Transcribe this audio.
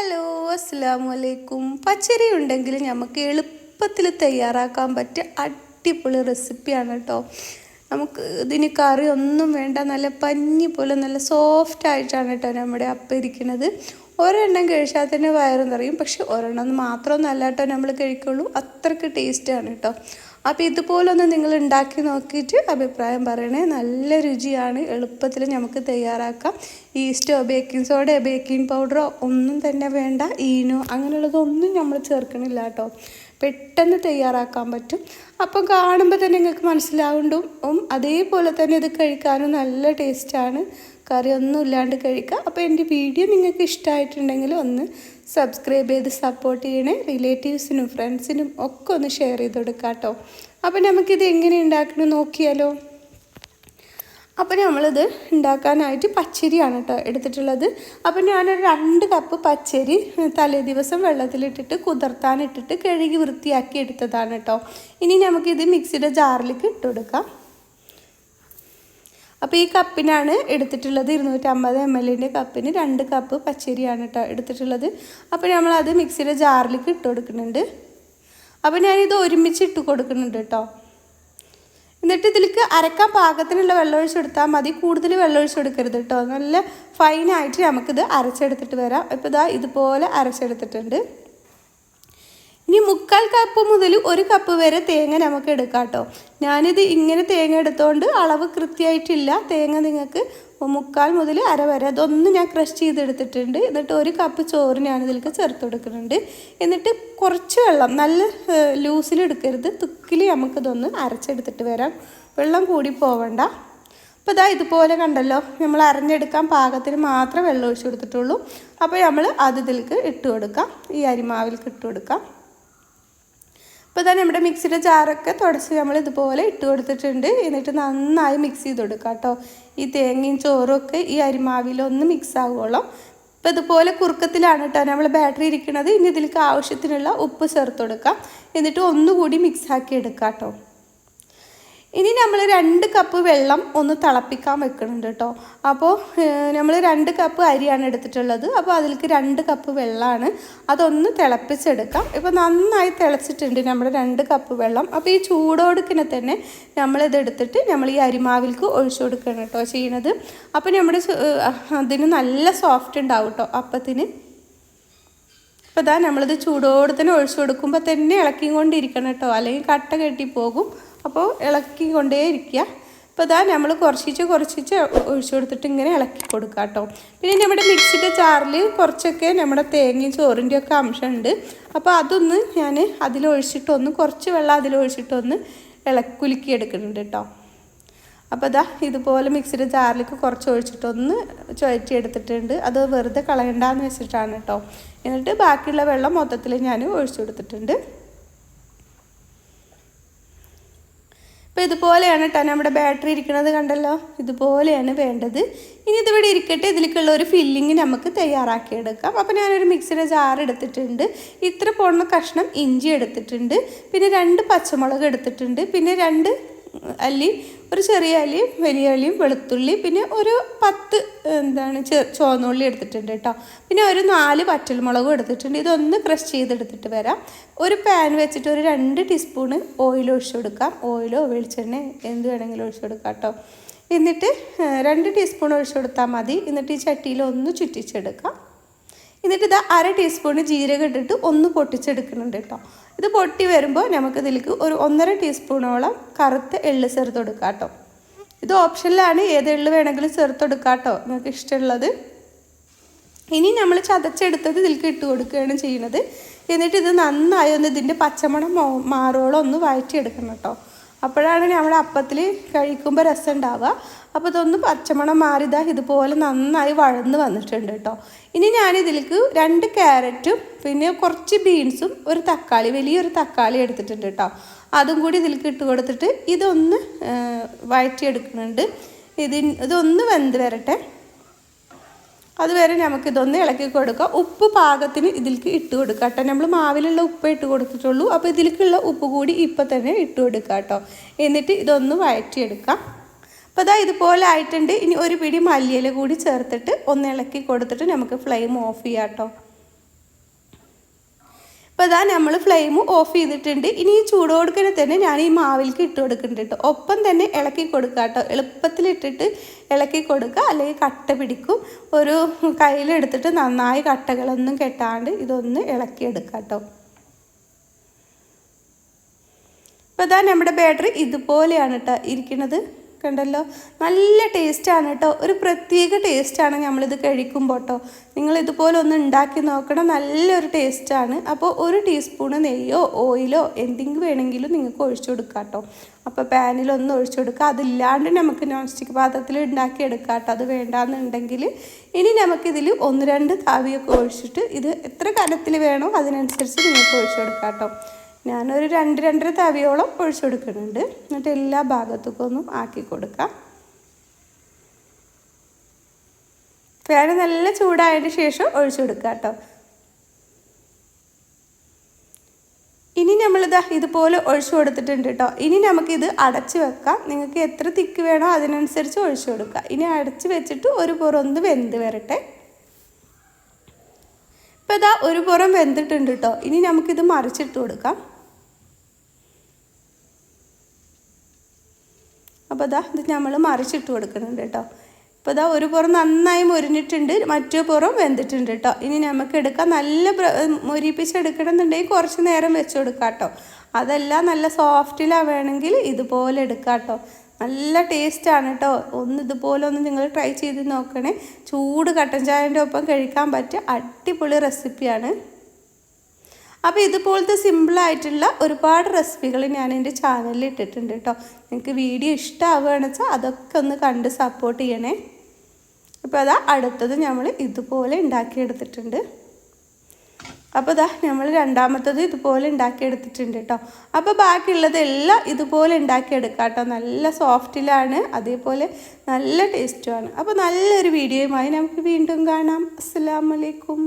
Hello അസ്സാം വലൈക്കും പച്ചരി ഉണ്ടെങ്കിൽ നമുക്ക് എളുപ്പത്തിൽ തയ്യാറാക്കാൻ പറ്റിയ അടിപൊളി റെസിപ്പിയാണ് കേട്ടോ. നമുക്ക് ഇതിന് കറി ഒന്നും വേണ്ട നല്ല പഞ്ഞി പോലെ നല്ല സോഫ്റ്റ് ആയിട്ടാണ് കേട്ടോ നമ്മുടെ അപ്പം ഇരിക്കുന്നത്. ഒരെണ്ണം കഴിച്ചാൽ തന്നെ വയറും നിറയും പക്ഷെ ഒരെണ്ണം മാത്രമൊന്നും കേട്ടോ നമ്മൾ കഴിക്കുള്ളൂ. അത്രയ്ക്ക് ടേസ്റ്റാണ് കേട്ടോ. അപ്പോൾ ഇതുപോലൊന്ന് നിങ്ങൾ ഉണ്ടാക്കി നോക്കിയിട്ട് അഭിപ്രായം പറയണേ. നല്ല രുചിയാണ്. എളുപ്പത്തിൽ നമുക്ക് തയ്യാറാക്കാം. ഈസ്റ്റോ ബേക്കിംഗ് സോഡ ബേക്കിംഗ് പൗഡറോ ഒന്നും തന്നെ വേണ്ട. ഈനോ അങ്ങനെയുള്ളതൊന്നും നമ്മൾ ചേർക്കണില്ല കേട്ടോ. പെട്ടെന്ന് തയ്യാറാക്കാൻ പറ്റും. അപ്പം കാണുമ്പോൾ തന്നെ നിങ്ങൾക്ക് മനസ്സിലാവുണ്ടും. അതേപോലെ തന്നെ ഇത് കഴിക്കാനും നല്ല ടേസ്റ്റാണ് കറി ഒന്നും ഇല്ലാണ്ട് കഴിക്കുക അപ്പോൾ എന്റെ വീഡിയോ നിങ്ങൾക്ക് ഇഷ്ടമായിട്ടുണ്ടെങ്കിൽ ഒന്ന് സബ്സ്ക്രൈബ് ചെയ്ത് സപ്പോർട്ട് ചെയ്യണേ. റിലേറ്റീവ്സിനും ഫ്രണ്ട്സിനും ഒക്കെ ഒന്ന് ഷെയർ ചെയ്ത് കൊടുക്കാം കേട്ടോ അപ്പോൾ നമുക്കിത് എങ്ങനെ ഉണ്ടാക്കണം നോക്കിയാലോ? അപ്പോൾ നമ്മളിത് ഉണ്ടാക്കാനായിട്ട് പച്ചരിയാണ് കേട്ടോ എടുത്തിട്ടുള്ളത്. അപ്പോൾ ഞാനൊരു രണ്ട് കപ്പ് പച്ചരി തലേ ദിവസം വെള്ളത്തിലിട്ടിട്ട് കുതിർത്താനിട്ടിട്ട് കഴുകി വൃത്തിയാക്കി എടുത്തതാണ് കേട്ടോ. ഇനി നമുക്കിത് മിക്സിയുടെ ജാറിലേക്ക് ഇട്ട് കൊടുക്കാം. അപ്പോൾ ഈ കപ്പിനാണ് എടുത്തിട്ടുള്ളത്. ഇരുന്നൂറ്റമ്പത് എം എല്ലിന്റെ കപ്പിന് രണ്ട് കപ്പ് പച്ചരിയാണ് കേട്ടോ എടുത്തിട്ടുള്ളത്. അപ്പോൾ നമ്മളത് മിക്സിയുടെ ജാറിലേക്ക് ഇട്ട് കൊടുക്കുന്നുണ്ട്. അപ്പോൾ ഞാനിത് ഒരുമിച്ച് ഇട്ട് കൊടുക്കുന്നുണ്ട് കേട്ടോ. എന്നിട്ട് ഇതിലേക്ക് അരക്കാൻ പാകത്തിനുള്ള വെള്ളം ഒഴിച്ച് കൊടുത്താൽ മതി. കൂടുതൽ വെള്ളം ഒഴിച്ച് കൊടുക്കരുത് കേട്ടോ. നല്ല ഫൈനായിട്ട് നമുക്കിത് അരച്ചെടുത്തിട്ട് വരാം. ഇപ്പോൾ ഇതാ ഇതുപോലെ അരച്ചെടുത്തിട്ടുണ്ട്. ഇനി മുക്കാൽ കപ്പ് മുതൽ ഒരു കപ്പ് വരെ തേങ്ങ നമുക്ക് എടുക്കാം കേട്ടോ. ഞാനിത് ഇങ്ങനെ തേങ്ങ എടുത്തുകൊണ്ട് അളവ് കൃത്യമായിട്ടില്ല. തേങ്ങ നിങ്ങൾക്ക് മുക്കാൽ മുതൽ അര വരെ അതൊന്നും ഞാൻ ക്രഷ് ചെയ്തെടുത്തിട്ടുണ്ട്. എന്നിട്ട് ഒരു കപ്പ് ചോറ് ഞാൻ ഇതിലേക്ക് ചേർത്ത് കൊടുക്കുന്നുണ്ട്. എന്നിട്ട് കുറച്ച് വെള്ളം നല്ല ലൂസിലെടുക്കരുത് തുക്കിൽ നമുക്കിതൊന്ന് അരച്ചെടുത്തിട്ട് വരാം. വെള്ളം കൂടി പോവണ്ട. അപ്പോൾ ഇതാ ഇതുപോലെ കണ്ടല്ലോ നമ്മൾ അരഞ്ഞെടുക്കാൻ പാകത്തിന് മാത്രം വെള്ളം ഒഴിച്ചു കൊടുത്തിട്ടുള്ളൂ. അപ്പോൾ നമ്മൾ അത് ഇതിലേക്ക് ഇട്ട് കൊടുക്കാം. ഈ അരിമാവിലേക്ക് ഇട്ട് കൊടുക്കാം. അപ്പോൾ തന്നെ നമ്മുടെ മിക്സിയുടെ ജാറൊക്കെ തുടച്ച് നമ്മൾ ഇതുപോലെ ഇട്ട് കൊടുത്തിട്ടുണ്ട്. എന്നിട്ട് നന്നായി മിക്സ് ചെയ്ത് കൊടുക്കുക കേട്ടോ. ഈ തേങ്ങയും ചോറും ഒക്കെ ഈ അരിമാവിലൊന്ന് മിക്സ് ആവുകയുള്ളൂ അപ്പോൾ ഇതുപോലെ കുറുക്കത്തിലാണ് കേട്ടോ നമ്മൾ ബാറ്ററി ഇരിക്കുന്നത് ഇനി ഇതിലേക്ക് ആവശ്യത്തിനുള്ള ഉപ്പ് ചേർത്ത് കൊടുക്കാം. എന്നിട്ട് ഒന്നുകൂടി മിക്സ് ആക്കി എടുക്കാം കേട്ടോ. ഇനി നമ്മൾ രണ്ട് കപ്പ് വെള്ളം ഒന്ന് തിളപ്പിക്കാൻ വെക്കുന്നുണ്ട് കേട്ടോ അപ്പോൾ നമ്മൾ രണ്ട് കപ്പ് അരിയാണ് എടുത്തിട്ടുള്ളത്. അപ്പോൾ അതിലേക്ക് രണ്ട് കപ്പ് വെള്ളമാണ് അതൊന്ന് തിളപ്പിച്ചെടുക്കാം. ഇപ്പോൾ നന്നായി തിളച്ചിട്ടുണ്ട് നമ്മൾ രണ്ട് കപ്പ് വെള്ളം. അപ്പോൾ ഈ ചൂടോടുക്കിനെ തന്നെ നമ്മളിത് എടുത്തിട്ട് നമ്മൾ ഈ അരിമാവിലേക്ക് ഒഴിച്ചു കൊടുക്കണം കേട്ടോ ചെയ്യണത്. അപ്പോൾ നമ്മുടെ അതിന് നല്ല സോഫ്റ്റ് ഉണ്ടാവും കേട്ടോ അപ്പത്തിന്. അപ്പോൾ ഇതാ നമ്മളിത് ചൂടോടെ തന്നെ ഒഴിച്ചു കൊടുക്കുമ്പോൾ തന്നെ ഇളക്കിക്കൊണ്ടിരിക്കണം കേട്ടോ അല്ലെങ്കിൽ കട്ട കെട്ടിപ്പോകും അപ്പോൾ ഇളക്കി കൊണ്ടേ ഇരിക്കുക അപ്പോൾ ഇതാ നമ്മൾ കുറച്ചിച്ച് കുറച്ചിച്ച് ഒഴിച്ചു കൊടുത്തിട്ട് ഇങ്ങനെ ഇളക്കി കൊടുക്കുക കേട്ടോ. പിന്നെ നമ്മുടെ മിക്സിയുടെ ചാറിൽ കുറച്ചൊക്കെ നമ്മുടെ തേങ്ങയും ചോറിന്റെ ഒക്കെ അംശമുണ്ട്. അപ്പോൾ അതൊന്ന് ഞാൻ അതിലൊഴിച്ചിട്ടൊന്ന് കുറച്ച് വെള്ളം അതിലൊഴിച്ചിട്ടൊന്ന് ഇളക്കുലുക്കി എടുക്കുന്നുണ്ട് കേട്ടോ. അപ്പോൾ ഇതാ ഇതുപോലെ മിക്സിയുടെ ജാറിലേക്ക് കുറച്ച് ഒഴിച്ചിട്ടൊന്ന് ചുഴറ്റി എടുത്തിട്ടുണ്ട് അത് വെറുതെ കളയണ്ടെന്ന് വെച്ചിട്ടാണ് കേട്ടോ. എന്നിട്ട് ബാക്കിയുള്ള വെള്ളം മൊത്തത്തിൽ ഞാൻ ഒഴിച്ചു കൊടുത്തിട്ടുണ്ട്. അപ്പോൾ ഇതുപോലെയാണ് കേട്ടോ നമ്മുടെ ബാറ്ററി ഇരിക്കുന്നത് കണ്ടല്ലോ? ഇതുപോലെയാണ് വേണ്ടത്. ഇനി ഇതിവിടെ ഇരിക്കട്ടെ ഇതിലേക്കുള്ള ഒരു ഫില്ലിങ് നമുക്ക് തയ്യാറാക്കിയെടുക്കാം. അപ്പോൾ ഞാനൊരു മിക്സിയുടെ ജാർ എടുത്തിട്ടുണ്ട്. ഇത്ര പോണ കഷ്ണം ഇഞ്ചി എടുത്തിട്ടുണ്ട്. പിന്നെ രണ്ട് പച്ചമുളക് എടുത്തിട്ടുണ്ട്. പിന്നെ രണ്ട് അല്ലി ഒരു ചെറിയ അലിയും വലിയ അലിയും വെളുത്തുള്ളി പിന്നെ ഒരു പത്ത് എന്താണ് ചെ ചുവന്നുള്ളി എടുത്തിട്ടുണ്ട് കേട്ടോ. പിന്നെ ഒരു നാല് വറ്റൽമുളകും എടുത്തിട്ടുണ്ട്. ഇതൊന്ന് ക്രഷ് ചെയ്തെടുത്തിട്ട് വരാം. ഒരു പാൻ വെച്ചിട്ട് ഒരു രണ്ട് ടീസ്പൂണ് ഓയിൽ ഒഴിച്ചു കൊടുക്കാം. ഓയിലോ വെളിച്ചെണ്ണ എന്ത് വേണമെങ്കിലും ഒഴിച്ചു കൊടുക്കാം കേട്ടോ. എന്നിട്ട് രണ്ട് ടീസ്പൂൺ ഒഴിച്ചു കൊടുത്താൽ മതി. എന്നിട്ട് ഈ ചട്ടിയിൽ ഒന്ന് ചുറ്റിച്ചെടുക്കാം. എന്നിട്ട് ഇത് അര ടീസ്പൂൺ ജീരകം ഇട്ടിട്ട് ഒന്ന് പൊട്ടിച്ചെടുക്കുന്നുണ്ട് കേട്ടോ. ഇത് പൊട്ടി വരുമ്പോൾ നമുക്ക് ഇതിലേക്ക് ഒരു ഒന്നര ടീസ്പൂണോളം കറുത്ത എള്ള് ചേർത്ത് കൊടുക്കാം കേട്ടോ. ഇത് ഓപ്ഷനിലാണ് ഏത് എള്ള് വേണമെങ്കിലും ചേർത്ത് കൊടുക്കാം കേട്ടോ നിങ്ങൾക്ക് ഇഷ്ടമുള്ളത്. ഇനി നമ്മൾ ചതച്ചെടുത്തത് ഇതിലേക്ക് ഇട്ട് കൊടുക്കുകയാണ് ചെയ്യുന്നത്. എന്നിട്ട് ഇത് നന്നായി ഒന്ന് ഇതിന്റെ പച്ചമണം മാറോളം ഒന്ന് വഴറ്റിയെടുക്കണം കേട്ടോ. അപ്പോഴാണ് നമ്മൾ അപ്പത്തിൽ കഴിക്കുമ്പോൾ രസം ഉണ്ടാവുക. അപ്പോൾ ഇതൊന്ന് പച്ചമണം മാറിതാ ഇതുപോലെ നന്നായി വഴന്ന് വന്നിട്ടുണ്ട് കേട്ടോ. ഇനി ഞാനിതിലേക്ക് രണ്ട് ക്യാരറ്റും പിന്നെ കുറച്ച് ബീൻസും ഒരു തക്കാളി വലിയൊരു തക്കാളി എടുത്തിട്ടുണ്ട് കേട്ടോ. അതും കൂടി ഇതിലേക്ക് ഇട്ട് കൊടുത്തിട്ട് ഇതൊന്ന് വഴറ്റിയെടുക്കുന്നുണ്ട്. ഇതിൻ ഇതൊന്ന് വെന്ത് വരട്ടെ. അതുവരെ നമുക്ക് ഇതൊന്ന് ഇളക്കി കൊടുക്കുക. ഉപ്പ് പാകത്തിന് ഇതിലേക്ക് ഇട്ട് കൊടുക്കുക കേട്ടോ. നമ്മൾ മാവിലുള്ള ഉപ്പ് ഇട്ട് കൊടുത്തിട്ടുള്ളൂ. അപ്പോൾ ഇതിലേക്കുള്ള ഉപ്പ് കൂടി ഇപ്പം തന്നെ ഇട്ട് കൊടുക്കുക കേട്ടോ. എന്നിട്ട് ഇതൊന്ന് വഴറ്റിയെടുക്കാം. അപ്പോൾ അതാ ഇതുപോലെ ആയിട്ടുണ്ട്. ഇനി ഒരു പിടി മല്ലിയില കൂടി ചേർത്തിട്ട് ഒന്ന് ഇളക്കി കൊടുത്തിട്ട് നമുക്ക് ഫ്ലെയിം ഓഫ് ചെയ്യാം കേട്ടോ. അപ്പോൾ അതാ നമ്മൾ ഫ്ലെയിം ഓഫ് ചെയ്തിട്ടുണ്ട്. ഇനി ഈ ചൂടോടുക്കനെ തന്നെ ഞാൻ ഈ മാവിലേക്ക് ഇട്ട് കൊടുക്കുന്നുണ്ട് കേട്ടോ ഒപ്പം തന്നെ ഇളക്കി കൊടുക്കുക കേട്ടോ എളുപ്പത്തിലിട്ടിട്ട് ഇളക്കി കൊടുക്കുക അല്ലെങ്കിൽ കട്ട പിടിക്കും. ഒരു കയ്യിലെടുത്തിട്ട് നന്നായി കട്ടകളൊന്നും കെട്ടാണ്ട് ഇതൊന്ന് ഇളക്കിയെടുക്കുക കേട്ടോ അപ്പോൾ ഇതാ നമ്മുടെ ബാറ്ററി ഇതുപോലെയാണ് കേട്ടോ ഇരിക്കുന്നത് കണ്ടല്ലോ? നല്ല ടേസ്റ്റാണ് കേട്ടോ. ഒരു പ്രത്യേക ടേസ്റ്റാണ് നമ്മളിത് കഴിക്കുമ്പോൾ കേട്ടോ. നിങ്ങൾ ഇതുപോലെ ഒന്ന് ഉണ്ടാക്കി നോക്കണം. നല്ലൊരു ടേസ്റ്റാണ് അപ്പോൾ ഒരു ടീസ്പൂണ് നെയ്യോ ഓയിലോ എന്തെങ്കിലും വേണമെങ്കിലും നിങ്ങൾക്ക് ഒഴിച്ചു കൊടുക്കാം കേട്ടോ. അപ്പോൾ പാനിലൊന്ന് ഒഴിച്ചു കൊടുക്കുക. അതില്ലാണ്ട് നമുക്ക് നോൺ സ്റ്റിക്ക് പാത്രത്തിൽ ഉണ്ടാക്കി എടുക്കാം കേട്ടോ. അത് വേണ്ടാന്നുണ്ടെങ്കിൽ ഇനി നമുക്കിതിൽ ഒന്ന് രണ്ട് താവിയൊക്കെ ഒഴിച്ചിട്ട് ഇത് എത്ര കനത്തിൽ വേണോ അതിനനുസരിച്ച് നിങ്ങൾക്ക് ഒഴിച്ചു കൊടുക്കാം കേട്ടോ. ഞാനൊരു രണ്ട് രണ്ടര തവിയോളം ഒഴിച്ചു കൊടുക്കുന്നുണ്ട്. എന്നിട്ട് എല്ലാ ഭാഗത്തേക്കും ഒന്നും ആക്കി കൊടുക്കാം. ഫാൻ നല്ല ചൂടായതിന് ശേഷം ഒഴിച്ചു കൊടുക്കുക കേട്ടോ. ഇനി നമ്മളിതാ ഇതുപോലെ ഒഴിച്ചു കൊടുത്തിട്ടുണ്ട് കേട്ടോ. ഇനി നമുക്കിത് അടച്ചു വെക്കാം. നിങ്ങൾക്ക് എത്ര തിക്ക് വേണോ അതിനനുസരിച്ച് ഒഴിച്ചു കൊടുക്കുക. ഇനി അടച്ചു വെച്ചിട്ട് ഒരു പുറമൊന്ന് വെന്ത് വരട്ടെ. ഇപ്പം ഇതാ ഒരു പുറം വെന്തിട്ടുണ്ട് കേട്ടോ ഇനി നമുക്കിത് മറിച്ചിട്ട് കൊടുക്കാം. അപ്പോൾ ഇതാ ഇത് നമ്മൾ മറിച്ചിട്ട് കൊടുക്കുന്നുണ്ട് കേട്ടോ ഇപ്പോൾ ഇതാ ഒരു പുറം നന്നായി മുരിഞ്ഞിട്ടുണ്ട്. മറ്റു പുറം വെന്തിട്ടുണ്ട് കേട്ടോ ഇനി നമുക്ക് എടുക്കാം. നല്ല മുരിപ്പിച്ചെടുക്കണമെന്നുണ്ടെങ്കിൽ കുറച്ച് നേരം വെച്ച് കൊടുക്കാം കേട്ടോ അതല്ല നല്ല സോഫ്റ്റിലാണ് വേണമെങ്കിൽ ഇതുപോലെ എടുക്കാം കേട്ടോ നല്ല ടേസ്റ്റാണ് കേട്ടോ ഒന്ന് ഇതുപോലെ ഒന്ന് നിങ്ങൾ ട്രൈ ചെയ്ത് നോക്കണേ. ചൂട് കട്ടൻ ചായന്റെ ഒപ്പം കഴിക്കാൻ പറ്റിയ അടിപൊളി റെസിപ്പിയാണ് അപ്പോൾ ഇതുപോലത്തെ സിമ്പിളായിട്ടുള്ള ഒരുപാട് റെസിപ്പികൾ ഞാൻ എന്റെ ചാനലിൽ ഇട്ടിട്ടുണ്ട് കേട്ടോ നിങ്ങൾക്ക് വീഡിയോ ഇഷ്ടമാവുകയാണെന്ന് വെച്ചാൽ അതൊക്കെ ഒന്ന് കണ്ട് സപ്പോർട്ട് ചെയ്യണേ. അപ്പോൾ അതാ അടുത്തത് നമ്മൾ ഇതുപോലെ ഉണ്ടാക്കിയെടുത്തിട്ടുണ്ട്. അപ്പോൾ ഇതാ നമ്മൾ രണ്ടാമത്തത് ഇതുപോലെ ഉണ്ടാക്കിയെടുത്തിട്ടുണ്ട് കേട്ടോ. അപ്പോൾ ബാക്കിയുള്ളതെല്ലാം ഇതുപോലെ ഉണ്ടാക്കിയെടുക്കാം കേട്ടോ. നല്ല സോഫ്റ്റിലാണ് അതേപോലെ നല്ല ടേസ്റ്റുമാണ്. അപ്പോൾ നല്ലൊരു വീഡിയോയുമായി നമുക്ക് വീണ്ടും കാണാം. അസ്സാം വലൈക്കും